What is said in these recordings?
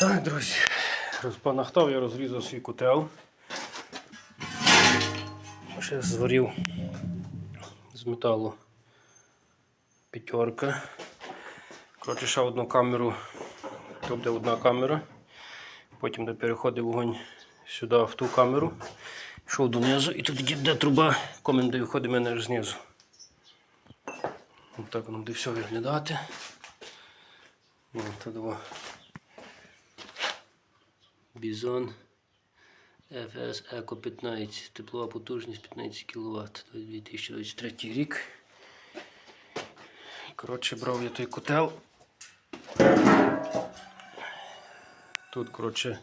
Так, друзі, розпанахтав, я розрізав свій котел. Ще зварив з металу п'ятерка. Коротше, ще одну камеру, тут буде одна камера. Потім де переходив вогонь сюди, в ту камеру. Йшов донизу і тут де труба, комен де виходить мене знизу. Ось так воно буде все виглядати. Ось. Бізон FS Eco 15. Теплова потужність 15 кВт. 2023 рік. Коротше, брав я той котел. Тут, коротше,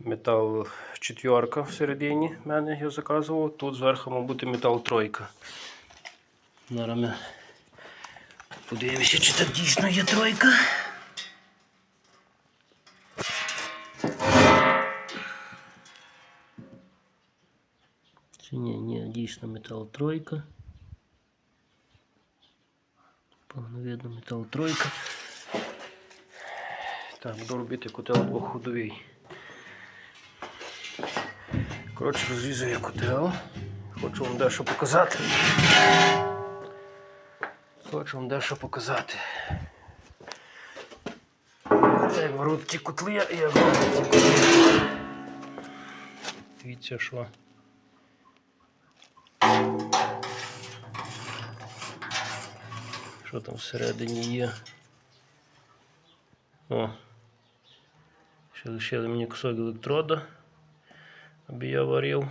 метал четверка всередині мене я заказував. Тут зверху, мав бути метал тройка. Зараз ми подивимося, чи так дійсно є тройка. Ні, ні, дійсно метал тройка. Погано метал тройка. Так, буду робити котел двохходовий. Коротше, розрізую котел. Хочу вам дещо показати. Хочу вам дещо показати. Як варуть котли, як роблять ті котли. Дивіться, що. Що там всередині є? О. Ще лишили мені кусок електрода, аби я варив.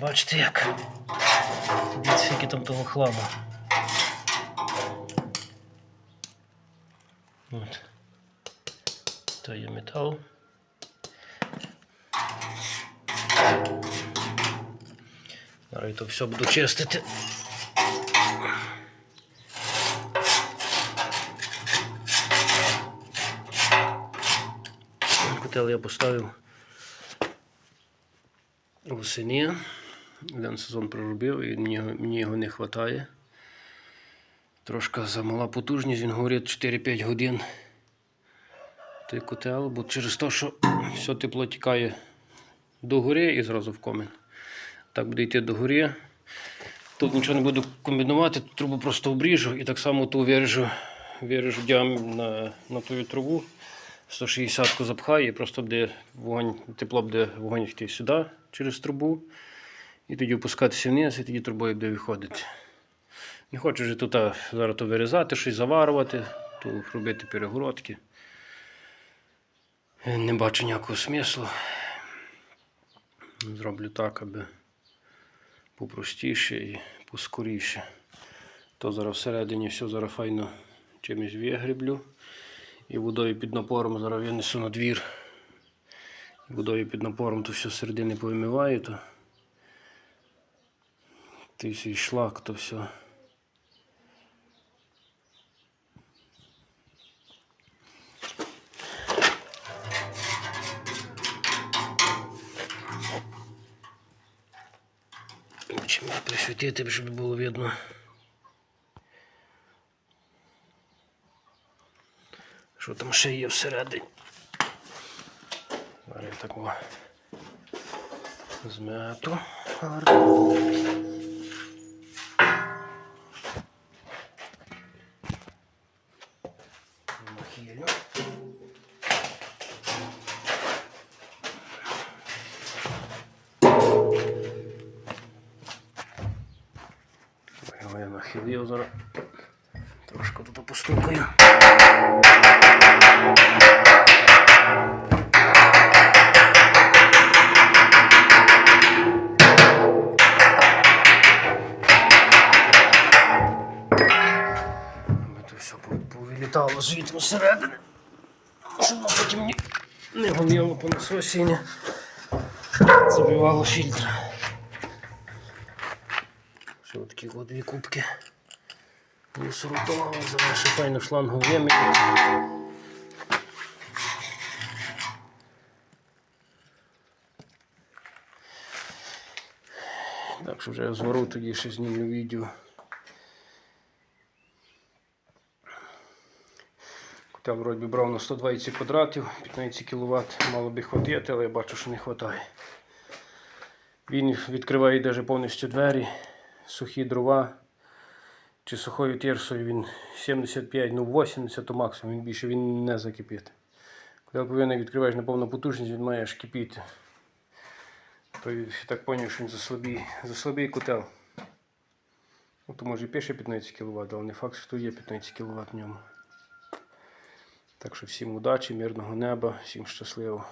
Бачите як? Дивіться, скільки там того хламу. От. То є метал. Зараз я то все буду чистити. Котел я поставив восені. Один сезон проробив і мені, його- не вистачає. Трошки замала потужність, він говорить 4-5 годин. Той котел, бо через те, що все тепло тікає до гори і зразу в комін. Так буде йти до гори. Тут нічого не буду комбінувати, тут трубу просто обріжу і так само ту виріжу, виріжу діам на, на ту трубу. 160-ку запхаю і просто буде вогонь, тепло буде вогонь йти сюди через трубу. І тоді опускатися вниз, і тоді трубою буде виходити. Не хочу вже тут зараз то вирізати, щось заварювати, тут робити перегородки. Не бачу ніякого смислу. Зроблю так, аби попростіше і поскоріше. То зараз всередині все зараз файно чимось вигріблю. І водою під напором зараз винесу на двір. Водою під напором то все середини повимиваю, то свій шлак, то все. Чим присвітити, щоб було видно. Що там ще є всередині? Зараз я так Його я зараз. Трошки тут постукаю. Повилітало звідти всередини. Щоб воно потім не, гонило по насосі забивало фільтр. Такі от дві кубки. Мусору того, зараз ще файно шлангу вимінити. Так що вже я звору тоді ще знімлю відео. Котел вроді брав на 120 квадратів, 15 кВт, мало би хватити, але я бачу, що не вистачає. Він відкриває навіть повністю двері, сухі дрова. Чи сухою тирсою він 75, ну 80 то максимум, він більше він не закипить. Коли повинен відкриваєш на повну потужність, він має аж кипіти. То я так зрозумів, що він заслабий, заслабий котел. Ну, то може і пише 15 кВт, але не факт, що є 15 кВт в ньому. Так що всім удачі, мирного неба, всім щасливо.